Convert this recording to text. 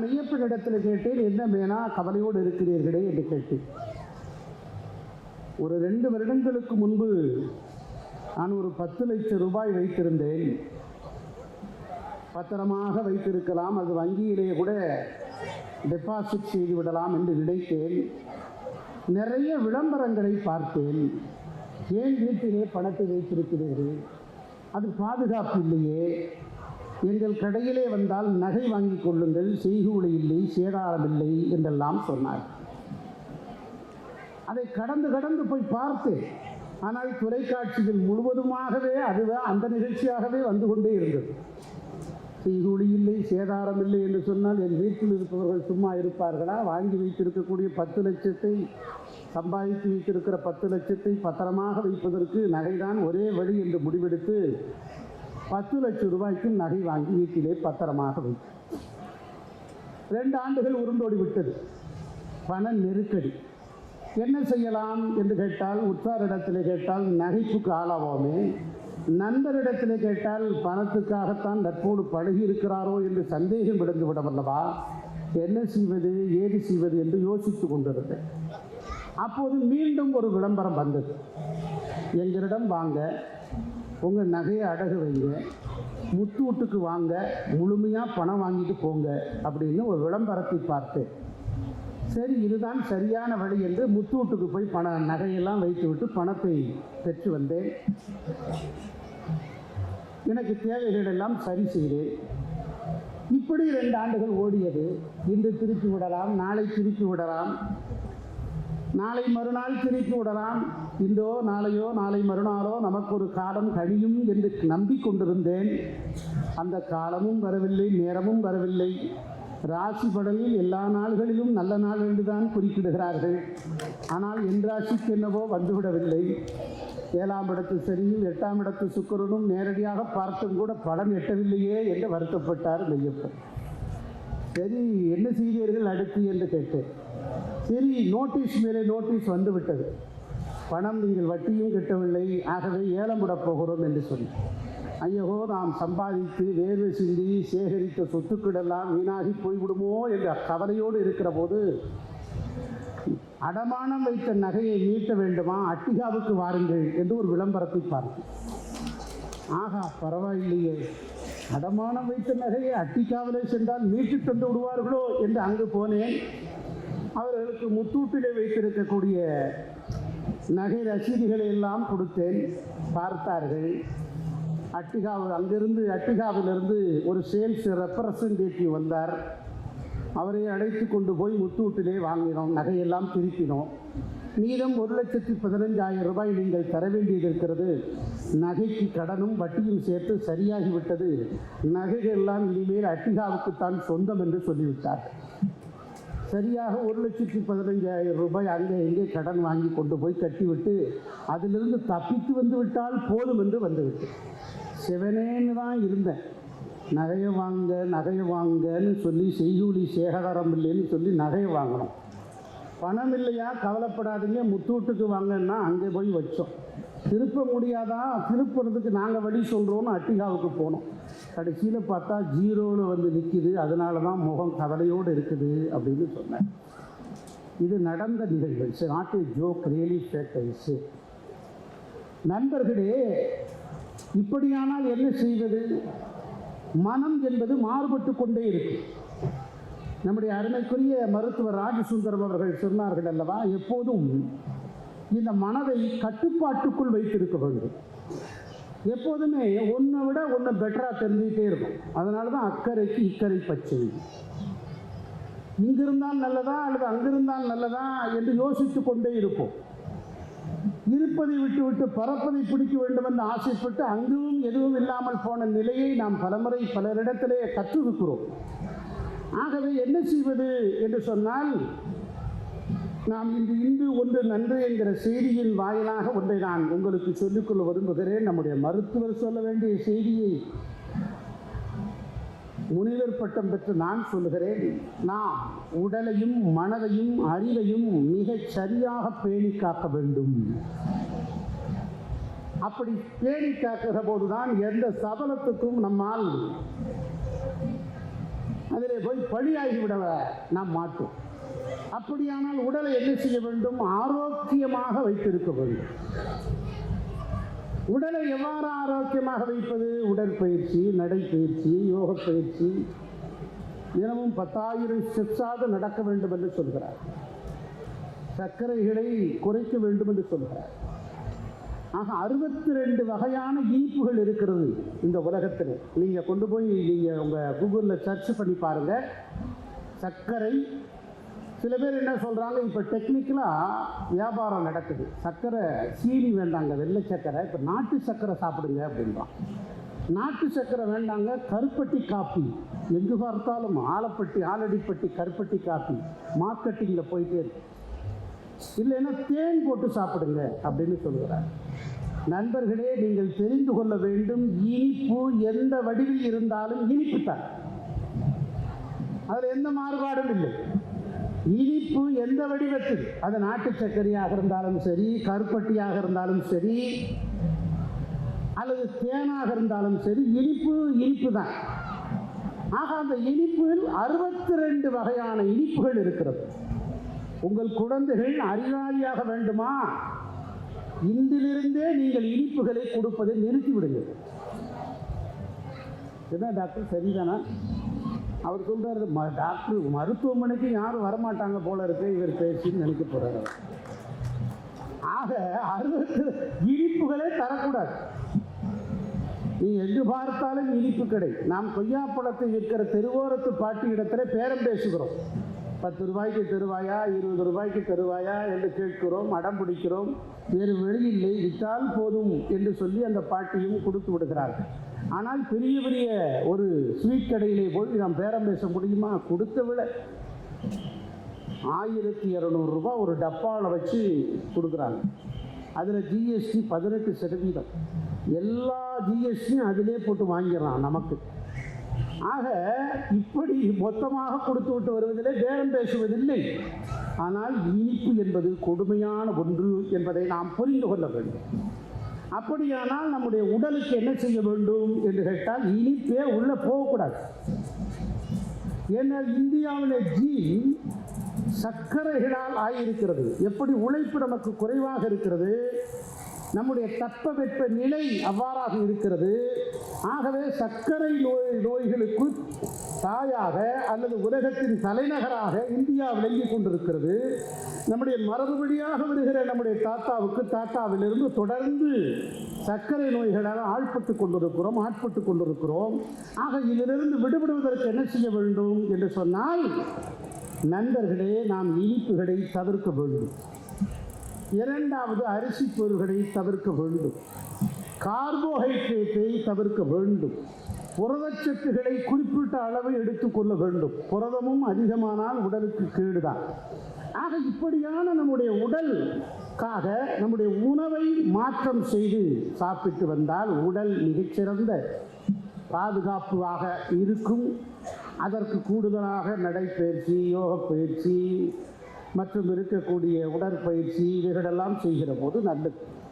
மெய்யப்பனிடத்தில் கேட்டேன் என்ன மேனா கவலையோடு இருக்கிறீர்களே? என்று கேட்டேன். ஒரு ரெண்டு வருடங்களுக்கு முன்பு நான் ஒரு பத்து லட்சம் ரூபாய் வைத்திருந்தேன். பத்திரமாக வைத்திருக்கலாம் அது வங்கியிலே கூட டெபாசிட் செய்து விடலாம் என்று நினைத்தேன். நிறைய விளம்பரங்களை பார்த்தேன். ஏன் வீட்டிலே பணத்தை வைத்திருக்கிறீர்கள்? அது பாதுகாப்பு இல்லையே. எங்கள் கடையிலே வந்தால் நகை வாங்கிக் கொள்ளுங்கள் செய்கூலி இல்லை சேதாரம் இல்லை என்றெல்லாம் சொன்னார். அதை கடந்து கடந்து போய் பார்த்தேன் ஆனால் தொலைக்காட்சியில் முழுவதுமாகவே அதுதான் அந்த நிகழ்ச்சியாகவே வந்து கொண்டே இருந்தது. செய்கூலி இல்லை சேதாரம் இல்லை என்று சொன்னால் என் வீட்டில் இருப்பவர்கள் சும்மா இருப்பார்களா? வாங்கி வைத்திருக்கக்கூடிய பத்து லட்சத்தை சம்பாதித்து வைத்திருக்கிற பத்து லட்சத்தை பத்திரமாக வைப்பதற்கு நகைதான் ஒரே வழி என்று முடிவெடுத்து பத்து லட்சம் ரூபாய்க்கும் நகை வாங்கி வீட்டிலே பத்திரமாக வைத்து ரெண்டு ஆண்டுகள் உருண்டோடி விட்டது. பண நெருக்கடி. என்ன செய்யலாம் என்று கேட்டால் உற்றாரிடத்தில் கேட்டால் நகைப்புக்கு ஆளாவோமே. நண்பரிடத்தில் கேட்டால் பணத்துக்காகத்தான் நட்போடு பழகி இருக்கிறாரோ என்று சந்தேகம் விடுந்து விடவல்லவா என்ன செய்வது ஏது செய்வது என்று யோசித்து கொண்டிருந்தேன். அப்போது மீண்டும் ஒரு விளம்பரம் வந்தது. எங்களிடம் வாங்க உங்கள் நகையை அடகு வைங்க. முத்து வீட்டுக்கு வாங்க முழுமையாக பணம் வாங்கிட்டு போங்க அப்படின்னு ஒரு விளம்பரத்தை பார்த்தேன் சரி இதுதான் சரியான வழி என்று முத்தூட்டுக்கு போய் பண நகையெல்லாம் வைத்துவிட்டு பணத்தை பெற்று வந்தேன். எனக்கு தேவைகள் எல்லாம் சரி செய்தேன் இப்படி ரெண்டு ஆண்டுகள் ஓடியது. இன்று திருப்பி விடலாம் நாளை திருப்பி விடலாம். நாளை மறுநாள் திருப்பி விடலாம். இன்றோ நாளையோ நாளை மறுநாளோ நமக்கு ஒரு காலம் கழியும் என்று நம்பிக்கொண்டிருந்தேன். அந்த காலமும் வரவில்லை நேரமும் வரவில்லை. ராசி படலில் எல்லா நாள்களிலும் நல்ல நாள் என்றுதான் குறிப்பிடுகிறார்கள். ஆனால் என் ராசிக்கு என்னவோ வந்துவிடவில்லை. ஏழாம் இடத்து சரியும் எட்டாம் இடத்து சுக்கரனும் நேரடியாக பார்த்தும் கூட படம் எட்டவில்லையே என்று வருத்தப்பட்டார் மெய்யப்பன். சரி என்ன செய்வீர்கள் அடுத்து என்று கேட்டேன். சரி நோட்டீஸ் மேலே நோட்டீஸ் வந்து விட்டது பணம் நீங்கள் வட்டியும் கட்டவில்லை. ஆகவே ஏலம் விடப் போகிறோம் என்று சொல்லி. ஐயகோ நாம் சம்பாதித்து வேர்வை சிந்தி சேகரித்த சொத்துக்களெல்லாம் வீணாகி போய்விடுமோ என்ற கவலையோடு இருக்கிற போது அடமானம் வைத்த நகையை மீட்ட வேண்டுமா? அட்டிகாவுக்கு வாருங்கள் என்று ஒரு விளம்பரத்தை பார்த்தேன் ஆகா பரவாயில்லையே. அடமானம் வைத்த நகையை அட்டிகாவிலே சென்றால் மீட்டு தந்து விடுவார்களோ என்று அங்கு போனேன். அவர்களுக்கு முத்தூட்டிலே வைத்திருக்கக்கூடிய நகை ரசீதுகளை எல்லாம் கொடுத்தேன். பார்த்தார்கள். அட்டிகாவில் அங்கிருந்து அட்டிகாவிலிருந்து ஒரு சேல்ஸ் ரெப்ரசன்டேட்டிவ் வந்தார். அவரை அழைத்து கொண்டு போய் முத்தூட்டிலே வாங்கினோம். நகையெல்லாம் திருப்பினோம். மீதம் ஒரு லட்சத்தி பதினஞ்சாயிரம் ரூபாய் நீங்கள் தர வேண்டியது இருக்கிறது. நகைக்கு கடனும் வட்டியும் சேர்த்து சரியாகிவிட்டது. நகைகள் எல்லாம் இனிமேல் அட்டிகாவுக்குத்தான் சொந்தம் என்று சொல்லிவிட்டார் சரியாக ஒரு லட்சத்தி பதினஞ்சாயிரம் ரூபாய் அங்கே எங்கே கடன் வாங்கி கொண்டு போய் கட்டிவிட்டு அதிலிருந்து தப்பித்து வந்து விட்டால் போதும் என்று வந்துவிட்டு சிவனேன்னு தான் இருந்தேன். நகையை வாங்க நகையை வாங்கன்னு சொல்லி செய்யூலி சேகரம் இல்லைன்னு சொல்லி நகையை வாங்கினோம். பணம் இல்லையா? கவலைப்படாதீங்க. முத்தூட்டுக்கு வாங்கன்னா அங்கே போய் வச்சோம். திருப்ப முடியாதா? திருப்புறதுக்கு நாங்கள் வழி சொல்கிறோன்னு அட்டிகாவுக்கு போனோம். கடைசியில் பார்த்தா ஜீரோவில் வந்து நிற்கிது அதனால தான் முகம் கவலையோடு இருக்குது அப்படின்னு சொன்னேன் இது நடந்த நிகழ்வு. It's not a joke really fact நண்பர்களே இப்படியானால் என்ன செய்வது? மனம் என்பது மாறுபட்டு கொண்டே இருக்கு நம்முடைய அருமைக்குரிய மருத்துவர் ராஜசுந்தரம் அவர்கள் சொன்னார்கள் அல்லவா? எப்போதும் இந்த மனதை கட்டுப்பாட்டுக்குள் வைத்திருக்க வேண்டும். எப்போதுமே ஒன்றை விட ஒன்று பெட்டராக தெரிஞ்சுக்கிட்டே இருக்கும். அதனால தான் அக்கறைக்கு இக்கறை பச்சை. இங்கிருந்தால் நல்லதா அல்லது அங்கிருந்தால் நல்லதா என்று யோசித்து கொண்டே இருப்போம். இருப்பதை விட்டு விட்டு பறப்பதை பிடிக்க வேண்டும் என்று ஆசைப்பட்டு அங்கும் எதுவும் இல்லாமல் போன நிலையை நாம் பலமுறை பலரிடத்திலே கற்றிருக்கிறோம் ஆகவே என்ன செய்வது என்று சொன்னால் நாம் இன்று இன்று ஒன்று நன்று என்கிற செய்தியின் வாயிலாக ஒன்றை நான் உங்களுக்கு சொல்லிக்கொள்ள விரும்புகிறேன். நம்முடைய மருத்துவர் சொல்ல வேண்டிய செய்தியை முனிவர் பட்டம் பெற்று நான் சொல்லுகிறேன். நாம் உடலையும் மனதையும் அறிவையும் மிகச் சரியாக பேணி காக்க வேண்டும். அப்படி பேணி காக்கிற போதுதான் எந்த சபலத்துக்கும் நம்மால் அதிலே போய் பழியாகிவிட நாம் மாட்டோம். அப்படியானால் உடலை என்ன செய்ய வேண்டும்? ஆரோக்கியமாக வைத்திருக்க வேண்டும் உடலை எவ்வாறு ஆரோக்கியமாக வைப்பது? உடற்பயிற்சி நடைப்பயிற்சி யோக பயிற்சி. தினமும் பத்தாயிரம் ஸ்டெப்ஸாவது நடக்க வேண்டும் என்று சொல்கிறார். சர்க்கரைகளை குறைக்க வேண்டும் என்று சொல்கிறார். ஆக அறுபத்தி ரெண்டு வகையான ஈப்புகள் இருக்கிறது இந்த உலகத்தில். நீங்கள் கொண்டு போய் நீங்கள் உங்கள் கூகுளில் சர்ச் பண்ணி பாருங்கள் சர்க்கரை சில பேர் என்ன சொல்கிறாங்க இப்போ டெக்னிக்கலாக வியாபாரம் நடக்குது. சர்க்கரை சீனி வேண்டாங்க வெள்ளை சர்க்கரை. இப்போ நாட்டு சர்க்கரை சாப்பிடுங்க அப்படின்றான். நாட்டு சர்க்கரை வேண்டாங்க கருப்பட்டி காப்பி. எங்கு பார்த்தாலும் ஆலப்பட்டி ஆலடிப்பட்டி கருப்பட்டி காப்பி. மார்க்கெட்டிங்கில் போயிட்டே இருக்கு. இல்லைன்னா தேன் போட்டு சாப்பிடுங்க அப்படின்னு சொல்லுகிறார். நண்பர்களே நீங்கள் தெரிந்து கொள்ள வேண்டும் இனிப்பு எந்த வடிவில் இருந்தாலும் இனிப்பு தான் அதில் எந்த மாறுபாடும் இல்லை. இனிப்பு எந்த வடிவத்தில்? அது நாட்டு சர்க்கரையாக இருந்தாலும் சரி கருப்பட்டியாக இருந்தாலும் சரி அல்லது தேனாக இருந்தாலும் சரி இனிப்பு இனிப்பு தான் ஆக அந்த இனிப்பில் அறுபத்தி ரெண்டு வகையான இனிப்புகள் இருக்கிறது. உங்கள் குழந்தைகள் அறிவாளியாக வேண்டுமா? இன்றிலிருந்தே நீங்கள் இனிப்புகளை கொடுப்பதை நிறுத்திவிடுங்கள். என்ன டாக்டர் சரிதானா? அவர் சொல்கிறார் "ம- டாக்டர் மருத்துவமனைக்கு யாரும் வரமாட்டாங்க போல இருக்கு. இவர் பேசின்னு நினைக்க போகிறார் ஆக அறுபத்து இனிப்புகளே தரக்கூடாது. நீ எங்கு பார்த்தாலும் இனிப்பு கடை. நாம் கொய்யாப்பழத்தை விற்கிற தெருவோரத்து பாட்டி இடத்துல பேரம் பேசுகிறோம். பத்து ரூபாய்க்கு தருவாயா இருபது ரூபாய்க்கு தருவாயா என்று கேட்கிறோம் அடம் பிடிக்கிறோம். வேறு வெளியில்லை விற்றால் போதும் என்று சொல்லி அந்த பாட்டியும் கொடுத்து விடுகிறார்கள். ஆனால் பெரிய பெரிய ஒரு ஸ்வீட் கடையிலே போய் நாம் பேரம் பேச முடியுமா? கொடுத்த விட. ஆயிரத்தி இரநூறுபா ஒரு டப்பாவில் வச்சு கொடுக்குறாங்க. அதில் ஜிஎஸ்டி பதினெட்டு சதவீதம். எல்லா ஜிஎஸ்டியும் அதிலே போட்டு வாங்கிடுறான் நமக்கு. ஆக இப்படி மொத்தமாக கொடுத்து விட்டு வருவதிலே பேரம் பேசுவதில்லை. ஆனால் இனிப்பு என்பது கொடுமையான ஒன்று என்பதை நாம் புரிந்து கொள்ள வேண்டும். அப்படியானால் நம்முடைய உடலுக்கு என்ன செய்ய வேண்டும் என்று கேட்டால் இனிப்பே உள்ளே போகக்கூடாது. ஏன்னால் இந்தியாவிலே ஜீன் சர்க்கரைகளால் ஆகியிருக்கிறது எப்படி உழைப்பு நமக்கு குறைவாக இருக்கிறது? நம்முடைய தட்பவெட்ப நிலை அவ்வாறாக இருக்கிறது. ஆகவே சர்க்கரை நோய் நோய்களுக்கு தாயாக அல்லது உலகத்தின் தலைநகராக இந்தியா விளங்கி கொண்டிருக்கிறது. நம்முடைய மரபுபடியாக வருகிற நம்முடைய தாத்தாவுக்கு தாத்தாவிலிருந்து தொடர்ந்து சர்க்கரை நோய்களால் ஆட்பட்டு கொண்டிருக்கிறோம் ஆட்பட்டு கொண்டிருக்கிறோம். ஆக இதிலிருந்து விடுபடுவதற்கு என்ன செய்ய வேண்டும் என்று சொன்னால் நண்பர்களே நாம் இனிப்புகளை தவிர்க்க வேண்டும். இரண்டாவது அரிசி பொருள்களை தவிர்க்க வேண்டும். கார்போஹைட்ரேட்டை தவிர்க்க வேண்டும். புரதச்சத்துகளை குறிப்பிட்ட அளவு எடுத்துக்கொள்ள வேண்டும். புரதமும் அதிகமானால் உடலுக்கு கேடுதான். ஆக இப்படியான நம்முடைய உடலுக்காக நம்முடைய உணவை மாற்றம் செய்து சாப்பிட்டு வந்தால் உடல் மிகச்சிறந்த பாதுகாப்பாக இருக்கும். அதற்கு கூடுதலாக நடைப்பயிற்சி யோக பயிற்சி மற்றும் இருக்கக்கூடிய உடற்பயிற்சி இவைகளெல்லாம் செய்கிற போது நல்லது.